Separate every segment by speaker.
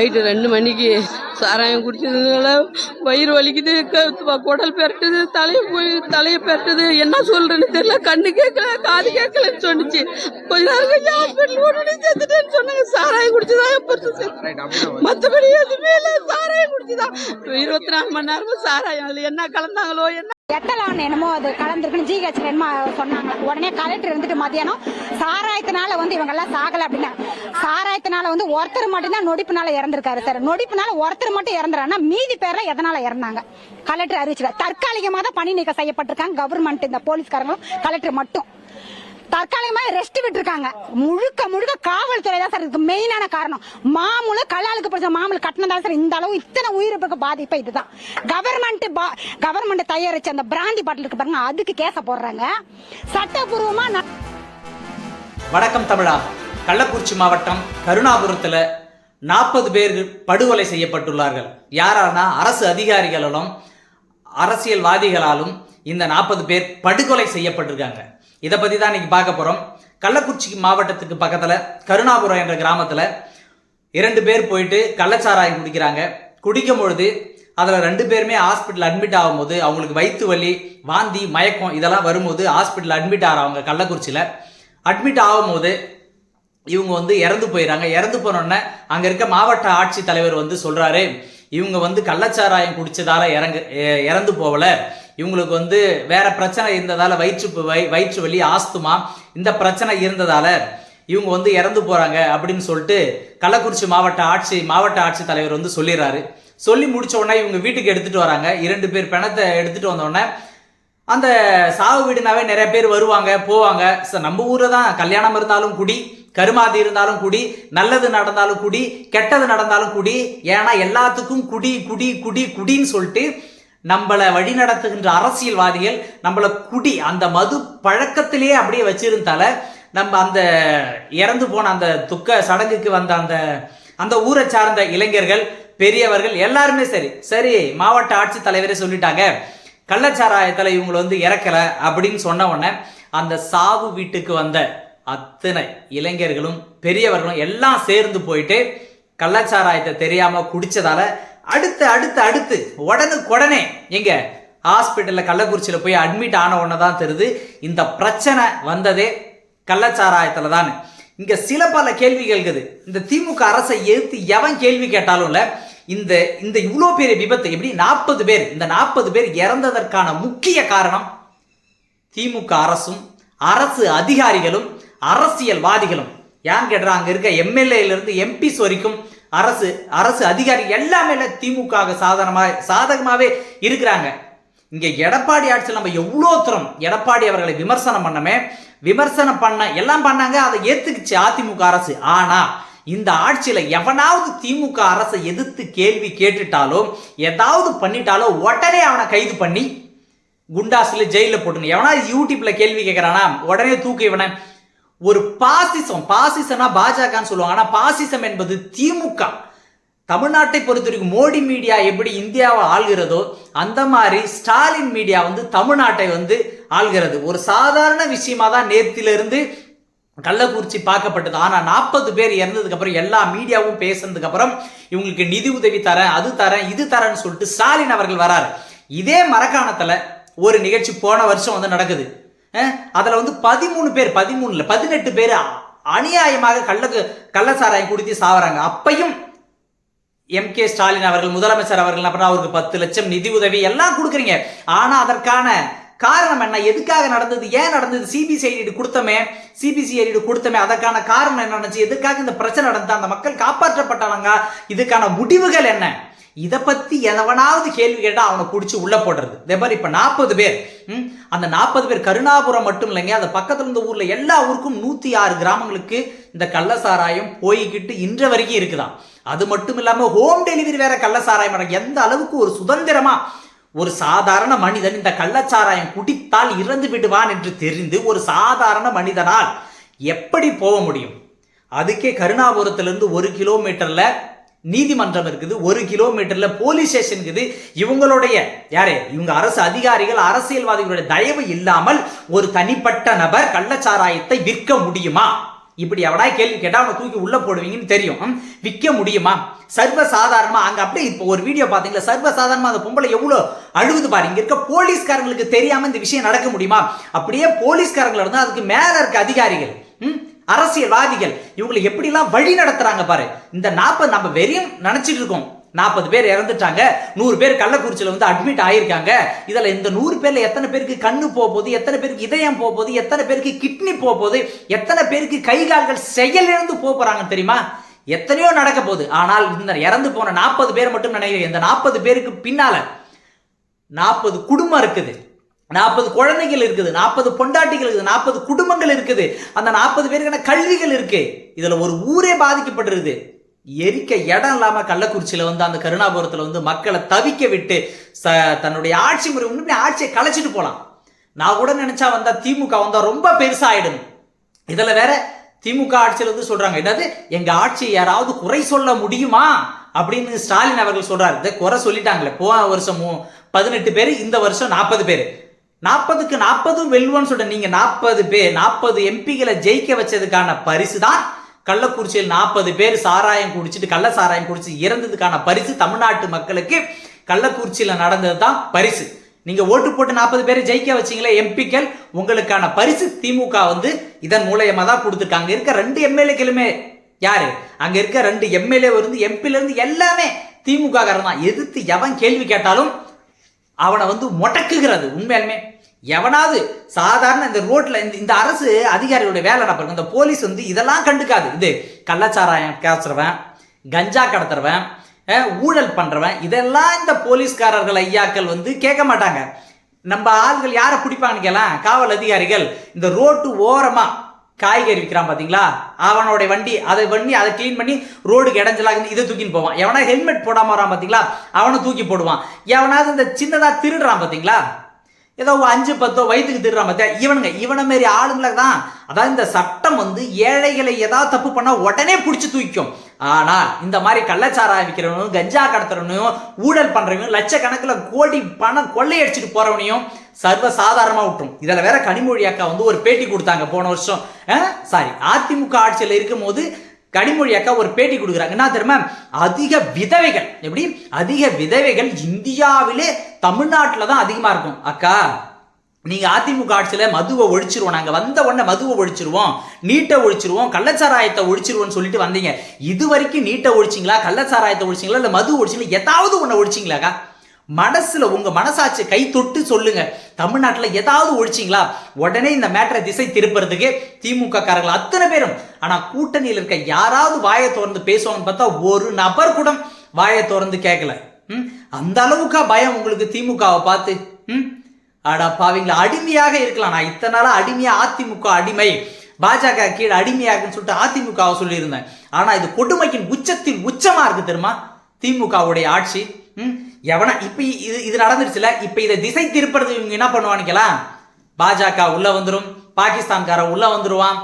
Speaker 1: Night ரெண்டு மணிக்கு சாராயம் குடிச்சதுனால வயிறு வலிக்குது குடல் பெரட்டுது தலையை போய் தலையை பெரட்டுது. என்ன சொல்றேன்னு தெரியல. கண்ணு கேட்கல காது கேட்கலன்னு சொன்னுச்சு. கொஞ்ச நேரம் கழிச்சு ஹாஸ்பிட்டல் உடனே செத்துட்டேன்னு சொன்னாங்க. சாராயம் குடிச்சுதான் பெருசு செத்து மற்றபடி எதுவுமே இல்லை. சாராயம் குடிச்சுதான். இருபத்தி நாலு மணி நேரமா சாராயம். அதுல என்ன கலந்தாங்களோ என்ன
Speaker 2: எத்தலான்னு என்னமோ அது கலந்துருக்குன்னு ஜிஹெச் என்னமோ சொன்னாங்க. உடனே கலெக்டர் இருந்துட்டு மதியானம் சாராயத்தினால வந்து இவங்க எல்லாம் சாகல அப்படின்னா. சாராயத்தினால வந்து ஒருத்தர் மட்டும்தான் நொடிப்புனால இறந்திருக்காரு சார். நொடிப்புனால ஒருத்தர் மட்டும் இறந்துறான்னா மீதி பேர்ல எதனால இறந்தாங்க? கலெக்டர் அறிவிச்சிருக்காரு தற்காலிகமாக தான் பணி நீக்கம் செய்யப்பட்டிருக்காங்க கவர்மெண்ட் இந்த போலீஸ்காரங்களும் கலெக்டர் மட்டும். தற்காலிகமா ரெஸ்ட் விட்டுருக்காங்க. முழுக்க முழுக்க காவல்துறை தான் சார் இதுக்கு மெயினான காரணம். மாமூல கல்லாளுக்கு படிச்ச மாமூல கட்டணம் தான் சார் இந்த அளவு இத்தனை உயிரிழப்புக்கு பாதிப்பு இதுதான். கவர்மெண்ட் கவர்மெண்ட் தயாரிச்ச அந்த பிராந்தி பாட்டில் இருக்கு பாருங்க அதுக்கு கேச போடுறாங்க. சட்டபூர்வமா ந-
Speaker 3: வணக்கம் தமிழா. கள்ளக்குறிச்சி மாவட்டம் கருணாபுரத்தில் நாற்பது பேர் படுகொலை செய்யப்பட்டுள்ளார்கள். யாரானா அரசு அதிகாரிகளாலும் அரசியல்வாதிகளாலும் இந்த நாற்பது பேர் படுகொலை செய்யப்பட்டிருக்காங்க. இதை பற்றி தான் இன்றைக்கி பார்க்க போகிறோம் கள்ளக்குறிச்சி மாவட்டத்துக்கு பக்கத்தில் கருணாபுரம் என்ற கிராமத்தில் இரண்டு பேர் போயிட்டு கள்ளச்சாராயம் குடிக்கிறாங்க. குடிக்கும் பொழுது அதில் ரெண்டு பேருமே ஹாஸ்பிட்டல் அட்மிட் ஆகும்போது அவங்களுக்கு வயிற்று வலி வாந்தி மயக்கம் இதெல்லாம் வரும்போது ஹாஸ்பிட்டல் அட்மிட் ஆகிறவங்க கள்ளக்குறிச்சியில். அட்மிட் ஆகும்போது இவங்க வந்து இறந்து போயிடறாங்க. இறந்து போனோடனே அங்கே இருக்க மாவட்ட ஆட்சித் தலைவர் வந்து சொல்கிறாரு இவங்க வந்து கள்ளச்சாராயம் குடித்ததால் இறங்கு எ- இறந்து போகல. இவங்களுக்கு வந்து வேற பிரச்சனை இருந்ததால வயிற்று வை வயிற்று வலி ஆஸ்துமா இந்த பிரச்சனை இருந்ததால இவங்க வந்து இறந்து போறாங்க அப்படின்னு சொல்லிட்டு கள்ளக்குறிச்சி மாவட்ட ஆட்சி மாவட்ட ஆட்சித்தலைவர் வந்து சொல்லிடுறாரு. சொல்லி முடிச்ச உடனே இவங்க வீட்டுக்கு எடுத்துட்டு வராங்க. இரண்டு பேர் பிணத்தை எடுத்துட்டு வந்தோடனே அந்த சாவு வீடுனாவே நிறைய பேர் வருவாங்க போவாங்க. நம்ம ஊரில் தான் கல்யாணம் இருந்தாலும் குடி கருமாதி இருந்தாலும் குடி நல்லது நடந்தாலும் குடி கெட்டது நடந்தாலும் குடி. ஏன்னா எல்லாத்துக்கும் குடி குடி குடி குடின்னு சொல்லிட்டு நம்மளை வழிநடத்துகின்ற அரசியல்வாதிகள் நம்மளை குடி அந்த மது பழக்கத்திலேயே அப்படியே வச்சிருந்தால நம்ம அந்த இறந்து போன அந்த துக்க சடங்குக்கு வந்த அந்த அந்த ஊரை சார்ந்த இளைஞர்கள் பெரியவர்கள் எல்லாருமே சரி. சரி மாவட்ட ஆட்சித்தலைவரே சொல்லிட்டாங்க கள்ளச்சாராயத்தில் இவங்களை வந்து இறக்கல அப்படின்னு சொன்ன உடனே அந்த சாவு வீட்டுக்கு வந்த அத்தனை இளைஞர்களும் பெரியவர்களும் எல்லாம் சேர்ந்து போயிட்டு கள்ளச்சாராயத்தை தெரியாமல் குடித்ததால் அடுத்து அடுத்து அடுத்து. உடனுக்குடனே எங்க? ஹாஸ்பிட்டலில் கள்ளக்குறிச்சியில் போய் அட்மிட் ஆன உடனே தான் தெரியுது. இந்த பிரச்சனை வந்ததே கள்ளச்சாராயத்தில் தான் இங்கே சில பல கேள்விகள் இருக்குது இந்த திமுக அரசை எதிர்த்து எவன் கேள்வி கேட்டாலும் இல்லை. இந்த இந்த இவ்வளோ பெரிய விபத்து எப்படி நாற்பது பேர் இந்த நாற்பது பேர் இறந்ததற்கான முக்கிய காரணம் திமுக அரசும் அரசு அதிகாரிகளும் அரசியல்வாதிகளும். ஏன் கேட்டால் அங்கே இருக்க எம்எல்ஏலேருந்து எம்பிஸ் வரைக்கும் அரசு அரசு அதிகாரி எல்லாமே இல்லை திமுக சாதனமாக சாதகமாகவே இருக்கிறாங்க. இங்கே எடப்பாடி ஆட்சியில் நம்ம எவ்வளோ தூரம் எடப்பாடி அவர்களை விமர்சனம் பண்ணமே விமர்சனம் பண்ண எல்லாம் பண்ணாங்க அதை ஏற்றுக்குச்சு அதிமுக அரசு. ஆனால் இந்த ஆட்சியில் எவனாவது திமுக அரசை எதிர்த்து கேள்வி கேட்டுட்டாலோ ஏதாவது பண்ணிட்டாலோ உடனே அவனை கைது பண்ணி குண்டாஸில் ஜெயிலில் போட்டுங்க எவனா யூடியூப்பில் கேள்வி கேட்கறானா உடனே தூக்கு இவனை ஒரு பாசிசம் பாசிசனா பாஜகன்னு சொல்லுவாங்க. ஆனா பாசிசம் என்பது திமுக. தமிழ்நாட்டை பொறுத்த வரைக்கும் மோடி மீடியா எப்படி இந்தியாவை ஆள்கிறதோ அந்த மாதிரி ஸ்டாலின் மீடியா வந்து தமிழ்நாட்டை வந்து ஆள்கிறது. ஒரு சாதாரண விஷயமா தான் நேத்திலிருந்து கள்ளக்குறிச்சி பார்க்கப்பட்டது. ஆனா நாற்பது பேர் இறந்ததுக்கு அப்புறம் எல்லா மீடியாவும் பேசுனதுக்கு அப்புறம் இவங்களுக்கு நிதி உதவி தரேன் அது தரேன் இது தரேன்னு சொல்லிட்டு ஸ்டாலின் அவர்கள் வராரு. இதே மரக்காணத்துல ஒரு நிகழ்ச்சி போன வருஷம் வந்து நடக்குது. அதில் வந்து பதிமூணு பேர் பதிமூணுல பதினெட்டு பேர் அநியாயமாக கள்ளக்கு கள்ளசாராயம் குடித்து சாவறாங்க. அப்பையும் எம் கே ஸ்டாலின் அவர்கள் முதலமைச்சர் அவர்கள் அப்புறம் அவருக்கு பத்து லட்சம் நிதி உதவி எல்லாம் கொடுக்குறீங்க. ஆனால் அதற்கான காரணம் என்ன? எதுக்காக நடந்தது? ஏன் நடந்தது? சிபிசிஐடி கொடுத்தமே சிபிசிஐடி கொடுத்தமே அதற்கான காரணம் என்ன நடந்துச்சு எதுக்காக இந்த பிரச்சனை நடந்தது? அந்த மக்கள் காப்பாற்றப்பட்டாங்க இதுக்கான முடிவுகள் என்ன? இதை பற்றி எவனாவது கேள்வி கேட்டால் அவனை பிடிச்சி உள்ளே போடுறது. இதே மாதிரி இப்போ நாற்பது பேர் அந்த நாற்பது பேர் கருணாபுரம் மட்டும் இல்லைங்க அந்த பக்கத்தில் இருந்த ஊரில் எல்லா ஊருக்கும் நூற்றி ஆறு கிராமங்களுக்கு இந்த கள்ளசாராயம் போய்கிட்டு இன்ற வரைக்கும் இருக்குதான் அது மட்டும் இல்லாமல் ஹோம் டெலிவரி வேற கள்ளசாராயம் வர எந்த அளவுக்கு ஒரு சுதந்திரமா ஒரு சாதாரண மனிதன் இந்த கள்ளச்சாராயம் குடித்தால் இறந்து விடுவான் என்று தெரிந்து ஒரு சாதாரண மனிதனால் எப்படி போக முடியும்? அதுக்கே கருணாபுரத்திலிருந்து ஒரு கிலோமீட்டரில் நீதிமன்றம் இருக்குது ஒரு கிலோமீட்டர்ல போலீஸ் ஸ்டேஷன் இருக்குது. இவங்களுடைய யாரு? இவங்க அரசு அதிகாரிகள் அரசியல்வாதிகளுடைய தயவு இல்லாமல் ஒரு தனிப்பட்ட நபர் கள்ளச்சாராயத்தை விற்க முடியுமா? இப்படி எவடா கேள்வி கேட்டா அவனை தூக்கி உள்ள போடுவீங்கன்னு தெரியும். விற்க முடியுமா? சர்வ சாதாரணமா அங்க அப்படியே இப்போ ஒரு வீடியோ பாத்தீங்களா சர்வசாதாரணமா அந்த பொம்பளை எவ்வளவு அழுகுது பாருங்க இருக்க போலீஸ்காரங்களுக்கு தெரியாம இந்த விஷயம் நடக்க முடியுமா? அப்படியே போலீஸ்காரங்களை இருந்தா அதுக்கு மேல இருக்க அதிகாரிகள். ம், அரசியல்வாதிகள் இவங்களை எப்படிலாம் வழி நடத்துறாங்க பாரு. இந்த நாற்பது நம்ம வெறியும் நினைச்சிட்டு இருக்கோம். நாற்பது பேர் இறந்துட்டாங்க. நூறு பேர் கள்ளக்குறிச்சியில் வந்து அட்மிட் ஆயிருக்காங்க. இதில் இந்த நூறு பேரில் எத்தனை பேருக்கு கண்ணு போக போகுது எத்தனை பேருக்கு இதயம் போகுது எத்தனை பேருக்கு கிட்னி போக போகுது எத்தனை பேருக்கு கை கால்கள் செயலிழந்து போக போறாங்க தெரியுமா? எத்தனையோ நடக்க போகுது. ஆனால் இந்த இறந்து போன நாற்பது பேர் மட்டும் நினைக்கிறேன். இந்த நாற்பது பேருக்கு பின்னால நாற்பது குடும்பம் இருக்குது. நாற்பது குழந்தைகள் இருக்குது நாற்பது பொண்டாட்டிகள் இருக்குது நாற்பது குடும்பங்கள் இருக்குது. அந்த நாற்பது பேருக்கான கல்விகள் இருக்கு. இதுல ஒரு ஊரே பாதிக்கப்படுறது எரிக்க இடம் இல்லாம கள்ளக்குறிச்சியில வந்து அந்த கருணாபுரத்துல வந்து மக்களை தவிக்க விட்டு ச தன்னுடைய ஆட்சி முறை முன்னாடி ஆட்சியை கலைச்சிட்டு போலாம். நான் கூட நினைச்சா வந்தா திமுக வந்தா ரொம்ப பெருசாயிடும். இதுல வேற திமுக ஆட்சியில் வந்து சொல்றாங்க என்னது? எங்க ஆட்சியை யாராவது குறை சொல்ல முடியுமா? அப்படின்னு ஸ்டாலின் அவர்கள் சொல்றாரு. இதை குறை சொல்லிட்டாங்களே. போன வருஷம் பதினெட்டு பேர் இந்த வருஷம் நாற்பது பேர். நாற்பதுக்கு நாற்பதும் வெல்வோன்னு சொல்ற நீங்க நாற்பது பேர் நாற்பது எம்பிகளை ஜெயிக்க வச்சதுக்கான பரிசு தான் கள்ளக்குறிச்சியில் நாற்பது பேர் சாராயம் குடிச்சிட்டு கள்ள சாராயம் குடிச்சு இறந்ததுக்கான பரிசு தமிழ்நாட்டு மக்களுக்கு. கள்ளக்குறிச்சியில் நடந்தது தான் பரிசு. நீங்க ஓட்டு போட்டு நாற்பது பேரை ஜெயிக்க வச்சீங்களே எம்பிக்கள் உங்களுக்கான பரிசு திமுக வந்து இதன் மூலயமா தான் கொடுத்துருக்காங்க இருக்க ரெண்டு எம்எல்ஏக்களுமே யாரு? அங்க இருக்க ரெண்டு எம்எல்ஏ இருந்து எம்பில இருந்து எல்லாமே திமுக காரன் தான் எதிர்த்து எவன் கேள்வி கேட்டாலும் அவனை வந்து முடக்குகிறது. உண்மையாலுமே எவனாவது சாதாரண இந்த ரோட்ல இந்த இந்த அரசு அதிகாரியோட வேலை என்ன பாருங்க இந்த போலீஸ் வந்து இதெல்லாம் கண்டுக்காது. இது கள்ளச்சாராயம் காசுறவன் கஞ்சா கடத்துறவன் ஊழல் பண்றவன் இதெல்லாம் இந்த போலீஸ்காரர்கள் ஐயாக்கள் வந்து கேட்க மாட்டாங்க. நம்ம ஆள்கள் யாரை பிடிப்பாங்கன்னு கேலாம் காவல் அதிகாரிகள் இந்த ரோட்டு ஓரமா காய்கறி விற்கிறான் பார்த்தீங்களா அவனோட வண்டி அதை பண்ணி அதை க்ளீன் பண்ணி ரோடுக்கு இடைஞ்சலாக இதை தூக்கின்னு போவான். எவனா ஹெல்மெட் போடாம வரான் பார்த்தீங்களா அவனை தூக்கி போடுவான். எவனாவது இந்த சின்னதாக திருடுறான் பார்த்தீங்களா ஏதோ ஒரு அஞ்சு பத்தோ வயிற்றுக்கு திருடுறான் பார்த்தியா இவனுங்க இவனை மாரி ஆளுங்களை தான்? அதாவது இந்த சட்டம் வந்து ஏழைகளை ஏதாவது தப்பு பண்ணால் உடனே பிடிச்சி தூக்கிக்கும். ஆனால் இந்த மாதிரி கள்ளச்சாராயம் விற்கிறவனும் கஞ்சா கடத்துறவனையும் ஊழல் பண்ணுறவனையும் லட்சக்கணக்கில் கோடி பணம் கொள்ளையடிச்சிட்டு போகிறவனையும் சர்வசாதாரணமாக விட்டுரும். இதில் வேற கனிமொழி அக்கா வந்து ஒரு பேட்டி கொடுத்தாங்க போன வருஷம். சாரி அதிமுக ஆட்சியில் இருக்கும்போது கனிமொழி அக்கா ஒரு பேட்டி கொடுக்குறாங்க. என்ன தெரியுமா? அதிக விதவைகள். எப்படி? அதிக விதவைகள் இந்தியாவிலே தமிழ்நாட்டில் தான் அதிகமாக இருக்கும். அக்கா நீங்க அதிமுக ஆட்சியில மதுவை ஒழிச்சிருவோம். நாங்க வந்த உடனே மதுவை ஒழிச்சிருவோம். நீட்டை ஒழிச்சிருவோம். கள்ளச்சாராயத்தை ஒழிச்சிருவோம்னு சொல்லிட்டு வந்தீங்க. இது வரைக்கும் நீட்டை ஒழிச்சிங்களா? கள்ளச்சாராயத்தை ஒழிச்சிங்களா? இல்ல மது ஒழிச்சிங்களா? ஏதாவது ஒண்ணு ஒழிச்சிங்களாக்கா மனசுல உங்க மனசாட்சி கை தொட்டு சொல்லுங்க. தமிழ்நாட்டில் ஏதாவது ஒழிச்சிங்களா? உடனே இந்த மேட்டரை திசை திருப்புறதுக்கு திமுக காரர்கள் அத்தனை பேரும். ஆனா கூட்டணியில் இருக்க யாராவது வாயை திறந்து பேசுவாங்கன்னு பார்த்தா ஒரு நபர் கூட வாயை திறந்து கேட்கல ம்? அந்த அளவுக்கா பயம் உங்களுக்கு திமுகவை பார்த்து. ம்? அடா பாவீங்களா? அடிமையாக இருக்கலாம். நான் இத்தனை நாளா அடிமையா அதிமுக அடிமை. பாஜக கீழே அடிமையா சொல்லிட்டு அதிமுகவை சொல்லியிருந்தேன். ஆனா இது கொடுமைக்கின் உச்சத்தில் உச்சமா இருக்கு தெரியுமா? திமுகவுடைய ஆட்சி. ம்? எவனா இப்ப இது இது நடந்துருச்சுல இப்ப இதை திசை திருப்புறது இவங்க என்ன பண்ணுவானுக்கலாம் பாஜக உள்ள வந்துடும் பாகிஸ்தான்காரன் உள்ள வந்துருவான்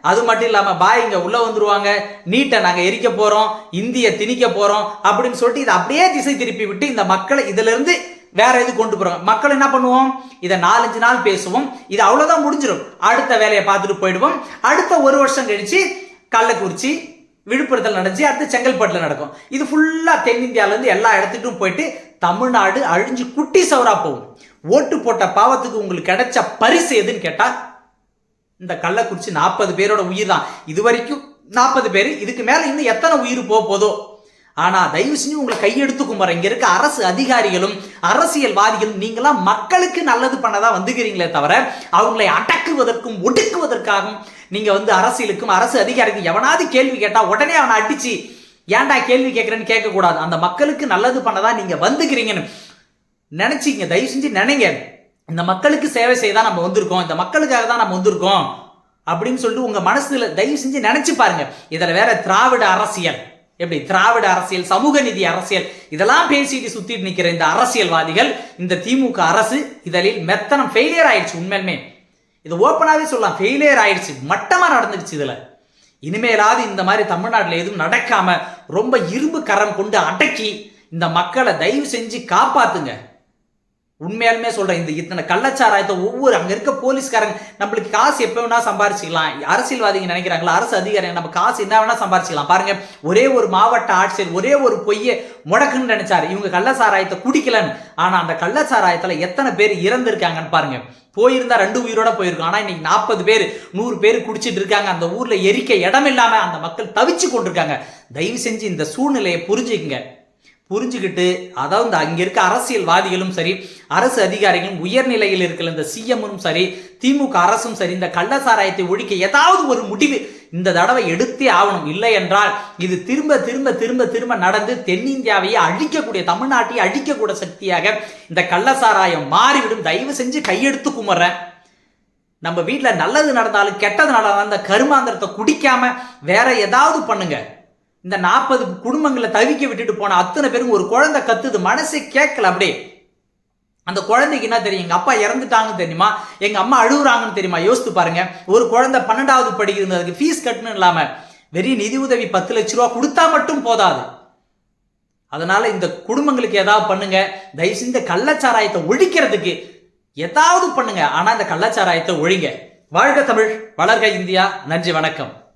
Speaker 3: அது மட்டும் இல்லாம பாய்ங்க உள்ள வந்துருவாங்க நீட்டை நாங்க எரிக்க போறோம் இந்திய திணிக்க போறோம் அப்படின்னு சொல்லிட்டு இதை அப்படியே திசை திருப்பி விட்டு இந்த மக்களை இதுல இருந்து வேற எது கொண்டு போறோம் மக்கள் என்ன பண்ணுவோம்? இதை நாலஞ்சு நாள் பேசுவோம் இது அவ்வளவுதான் முடிஞ்சிடும் அடுத்த வேலையை பார்த்துட்டு போயிடுவோம். அடுத்த ஒரு வருஷம் கழிச்சு கள்ளக்குறிச்சி விழுப்புரத்தில் நடந்துச்சு அடுத்து செங்கல்பட்டில் நடக்கும். இது ஃபுல்லாக தென்னிந்தியாவிலேருந்து எல்லா இடத்துக்கும் போயிட்டு தமிழ்நாடு அழிஞ்சு குட்டி சவராக போகும் ஓட்டு போட்ட பாவத்துக்கு உங்களுக்கு கிடைச்ச பரிசு எதுன்னு கேட்டால் இந்த கள்ளக்குறிச்சி நாற்பது பேரோட உயிர் தான் இது வரைக்கும் நாற்பது பேர் இதுக்கு மேலே இன்னும் எத்தனை உயிர் போக போதோ ஆனா தயவு செஞ்சு உங்களை கையெடுத்து கும்புறேன் இங்க இருக்க அரசு அதிகாரிகளும் அரசியல்வாதிகளும் நீங்களாம் மக்களுக்கு நல்லது பண்ணதான் வந்துக்கிறீங்களே தவிர அவங்களை அடக்குவதற்கும் ஒடுக்குவதற்காகவும் நீங்க வந்து அரசியலுக்கும் அரசு அதிகாரிக்கும் எவனாவது கேள்வி கேட்டா உடனே அவனை அடிச்சு ஏன்டா கேள்வி கேட்குறேன்னு கேட்கக்கூடாது. அந்த மக்களுக்கு நல்லது பண்ணதான் நீங்க வந்துக்கிறீங்கன்னு நினைச்சிங்க. தயவு செஞ்சு நினைங்க. இந்த மக்களுக்கு சேவை செய்ய தான் நம்ம வந்திருக்கோம். இந்த மக்களுக்காக தான் நம்ம வந்திருக்கோம். அப்படின்னு சொல்லிட்டு உங்க மனசுல தயவு செஞ்சு நினைச்சு பாருங்க. இதுல வேற திராவிட அரசியல். எப்படி? திராவிட அரசியல் சமூக நிதி அரசியல் இதெல்லாம் பேசிட்டு சுத்திட்டு நிக்கிற இந்த அரசியல்வாதிகள் இந்த திமுக அரசு இதழில் மெத்தனம் ஃபெயிலியர் ஆயிடுச்சு உண்மையுமே இது ஓப்பனாவே சொல்லலாம். ஃபெயிலியர் ஆயிடுச்சு. மட்டமா நடந்துடுச்சு இதுல. இனிமேலாவது இந்த மாதிரி தமிழ்நாட்டில் எதுவும் நடக்காம ரொம்ப இரும்பு கரம் கொண்டு அடக்கி இந்த மக்களை தயவு செஞ்சு காப்பாத்துங்க. உண்மையாலுமே சொல்றேன் இந்த இத்தனை கள்ளச்சாராயத்தை ஒவ்வொரு அங்க இருக்க போலீஸ்காரங்க நம்மளுக்கு காசு எப்ப வேணா சம்பாரிச்சிக்கலாம். அரசியல்வாதிங்க நினைக்கிறாங்களா? அரசு அதிகாரிங்க நம்ம காசு என்ன வேணா சம்பாரிச்சிக்கலாம். பாருங்க ஒரே ஒரு மாவட்ட ஆட்சியர் ஒரே ஒரு பொய்யை முடக்குன்னு நினைச்சாரு. இவங்க கள்ளச்சாராயத்தை குடிக்கலன்னு. ஆனா அந்த கள்ளச்சாராயத்துல எத்தனை பேர் இறந்திருக்காங்கன்னு பாருங்க. போயிருந்தா ரெண்டு உயிரோட போயிருக்கும். ஆனா இன்னைக்கு நாற்பது பேர் நூறு பேர் குடிச்சிட்டு இருக்காங்க. அந்த ஊர்ல எரிக்க இடம் இல்லாம அந்த மக்கள் தவிச்சு கொண்டிருக்காங்க. தயவு செஞ்சு இந்த சூழ்நிலையை புரிஞ்சுக்குங்க. புரிஞ்சுக்கிட்டு அதாவது இந்த இருக்க அரசியல்வாதிகளும் சரி அரசு அதிகாரிகளும் உயர்நிலையில் இருக்கிற இந்த சிஎம்மும் சரி திமுக அரசும் சரி இந்த கள்ளசாராயத்தை ஒழிக்க ஏதாவது ஒரு முடிவு இந்த தடவை எடுத்தே ஆகணும். இல்லை என்றால் இது திரும்ப திரும்ப திரும்ப திரும்ப நடந்து தென்னிந்தியாவையே அழிக்கக்கூடிய தமிழ்நாட்டையே அழிக்கக்கூடிய சக்தியாக இந்த கள்ளசாராயம் மாறிவிடும். தயவு செஞ்சு கையெடுத்து குமர்றேன் நம்ம வீட்டில் நல்லது நடந்தாலும் கெட்டது நடந்தாலும் அந்த கருமாந்திரத்தை குடிக்காம வேற ஏதாவது பண்ணுங்க. இந்த நாற்பது குடும்பங்களை தவிக்க விட்டுட்டு போன அத்தனை பேரும் ஒரு குழந்தை கத்துது மனசே கேட்கல அப்படியே. அந்த குழந்தைக்கு என்ன தெரியும்? எங்க அப்பா இறந்துட்டாங்கன்னு தெரியுமா? எங்க அம்மா அழுகுறாங்கன்னு தெரியுமா? யோசித்து பாருங்க. ஒரு குழந்தை பன்னெண்டாவது படிக்கிறது அதுக்கு ஃபீஸ் கட்டணும் இல்லாம வெறும் நிதி உதவி பத்து லட்ச ரூபா கொடுத்தா மட்டும் போதாது. அதனால இந்த குடும்பங்களுக்கு ஏதாவது பண்ணுங்க. தயவு செஞ்சு இந்த கள்ளச்சாராயத்தை ஒழிக்கிறதுக்கு ஏதாவது பண்ணுங்க. ஆனா இந்த கள்ளச்சாராயத்தை ஒழிங்க. வாழ்க தமிழ் வளர்க இந்தியா. நன்றி வணக்கம்.